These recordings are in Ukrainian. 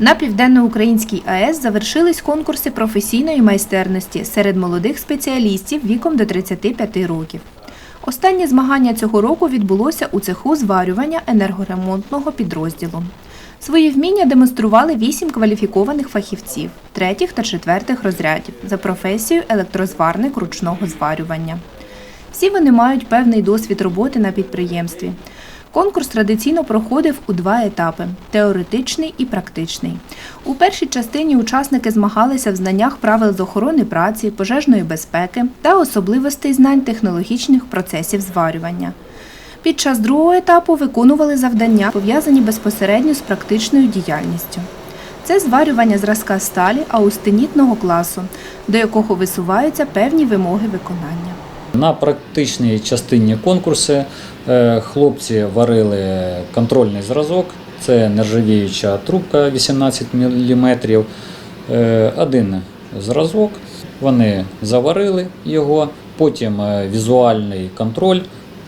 На південноукраїнській АЕС завершились конкурси професійної майстерності серед молодих спеціалістів віком до 35 років. Останнє змагання цього року відбулося у цеху зварювання енергоремонтного підрозділу. Свої вміння демонстрували вісім кваліфікованих фахівців третіх та четвертих розрядів за професією електрозварник ручного зварювання. Всі вони мають певний досвід роботи на підприємстві. Конкурс традиційно проходив у два етапи теоретичний і практичний. У першій частині учасники змагалися в знаннях правил з охорони праці, пожежної безпеки та особливостей знань технологічних процесів зварювання. Під час другого етапу виконували завдання, пов'язані безпосередньо з практичною діяльністю. Це зварювання зразка сталі аустенітного класу, до якого висуваються певні вимоги виконання. На практичній частині конкурсу е, хлопці варили контрольний зразок. Це нержавіюча трубка 18 мм. Один зразок. Вони заварили його, потім е, візуальний контроль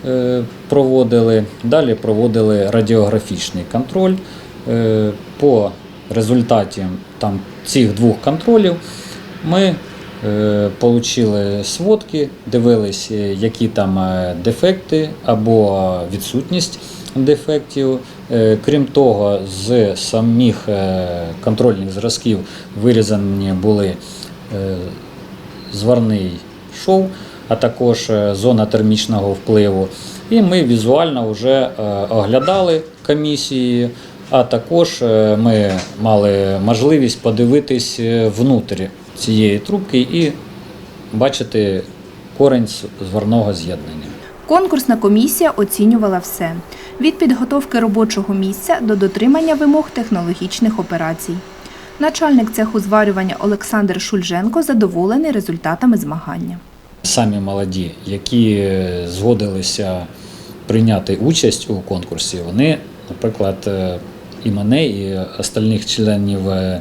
е, проводили. Далі проводили радіографічний контроль. Е, По результаті там, цих двох контролів ми е, Получили сводки, дивились, е, які там е, дефекти або відсутність дефектів. Е, Крім того, з самих е, контрольних зразків вирізані були е, зварний шов, а також е, зона термічного впливу. І ми візуально вже е, оглядали комісії, а також е, ми мали можливість подивитись е, внутрі цієї трубки і бачити корень зварного з'єднання. Конкурсна комісія оцінювала все від підготовки робочого місця до дотримання вимог технологічних операцій. Начальник цеху зварювання Олександр Шульженко задоволений результатами змагання. Самі молоді, які згодилися прийняти участь у конкурсі, вони, наприклад, е, і мене, і остальних членів е,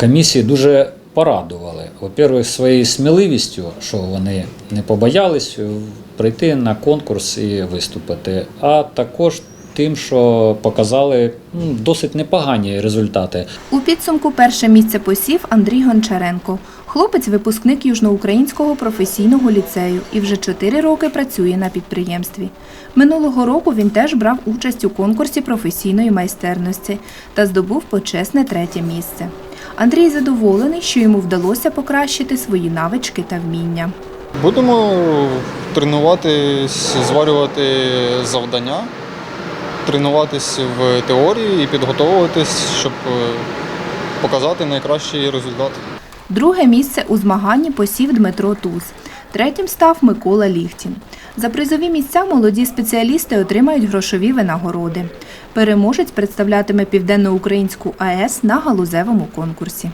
комісії дуже порадували. Во-первых, своєю сміливістю, що вони не побоялись е, прийти на конкурс і виступити, а також тим, що показали ну, досить непогані результати. У підсумку перше місце посів Андрій Гончаренко. Хлопець випускник Южноукраїнського професійного ліцею і вже чотири роки працює на підприємстві. Минулого року він теж брав участь у конкурсі професійної майстерності та здобув почесне третє місце. Андрій задоволений, що йому вдалося покращити свої навички та вміння. Будемо тренуватись, зварювати завдання, тренуватись в теорії і підготовуватись, щоб е, показати найкращий результат. Друге місце у змаганні посів Дмитро Туз. Третім став Микола Ліхтін. За призові місця молоді спеціалісти отримають грошові винагороди. Переможець представлятиме Південноукраїнську АЕС на галузевому конкурсі.